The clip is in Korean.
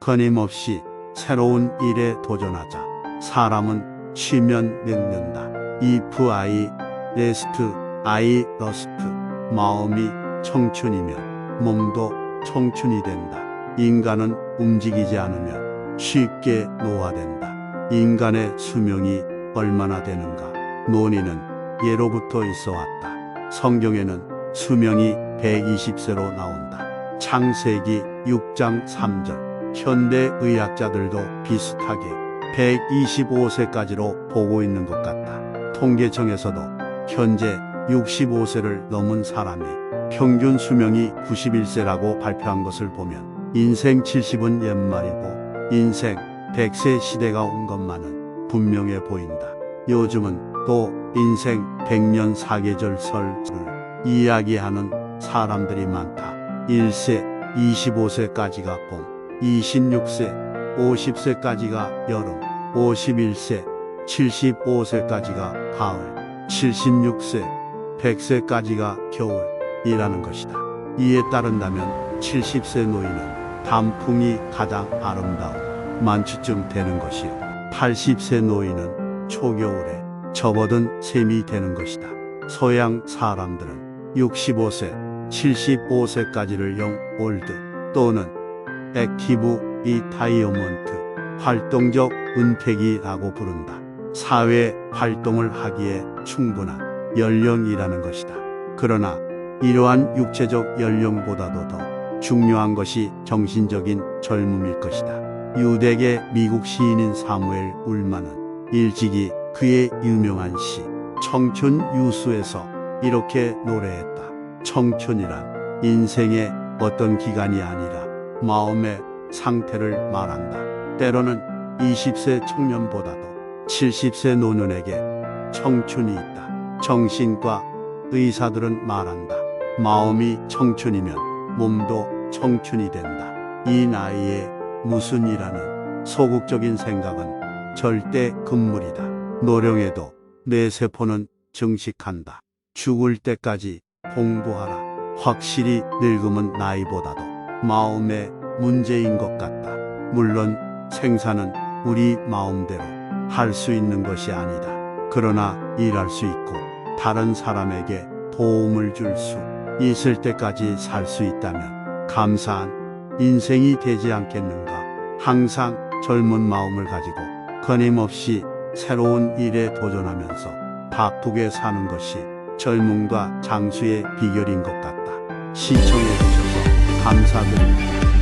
끊임없이 새로운 일에 도전하자. 사람은 쉬면 늙는다. if I rest, I rust. 마음이 청춘이면 몸도 청춘이 된다. 인간은 움직이지 않으면 쉽게 노화된다. 인간의 수명이 얼마나 되는가? 논의는 예로부터 있어 왔다. 성경에는 수명이 120세로 나온다. 창세기 6장 3절. 현대 의학자들도 비슷하게 125세까지로 보고 있는 것 같다. 통계청에서도 현재 65세를 넘은 사람이 평균 수명이 91세라고 발표한 것을 보면 인생 70은 옛말이고 인생 100세 시대가 온 것만은 분명해 보인다. 요즘은 또 인생 100년 사계절 설을 이야기하는 사람들이 많다. 1세 25세까지가 봄, 26세 50세까지가 여름, 51세 75세까지가 가을, 76세 100세까지가 겨울이라는 것이다. 이에 따른다면 70세 노인은 단풍이 가장 아름다운 만추쯤 되는 것이요. 80세 노인은 초겨울에 접어든 셈이 되는 것이다. 서양 사람들은 65세, 75세까지를 영 올드 또는 액티브 리타이어먼트 활동적 은퇴기라고 부른다. 사회 활동을 하기에 충분한 연령이라는 것이다. 그러나 이러한 육체적 연령보다도 더 중요한 것이 정신적인 젊음일 것이다. 유대계 미국 시인인 사무엘 울만은 일찍이 그의 유명한 시 청춘 유수에서 이렇게 노래했다. 청춘이란 인생의 어떤 기간이 아니라 마음의 상태를 말한다. 때로는 20세 청년보다도 70세 노년에게 청춘이 있다. 정신과 의사들은 말한다. 마음이 청춘이면 몸도 청춘이 된다. 이 나이에 무슨 일하는 소극적인 생각은 절대 금물이다. 노령에도 내 세포는 증식한다. 죽을 때까지 공부하라. 확실히 늙음은 나이보다도 마음의 문제인 것 같다. 물론 생사는 우리 마음대로 할 수 있는 것이 아니다. 그러나 일할 수 있고 다른 사람에게 도움을 줄 수 있을 때까지 살 수 있다면 감사한 인생이 되지 않겠는가. 항상 젊은 마음을 가지고 끊임없이 새로운 일에 도전하면서 바쁘게 사는 것이 젊음과 장수의 비결인 것 같다. 시청해 주셔서 감사드립니다.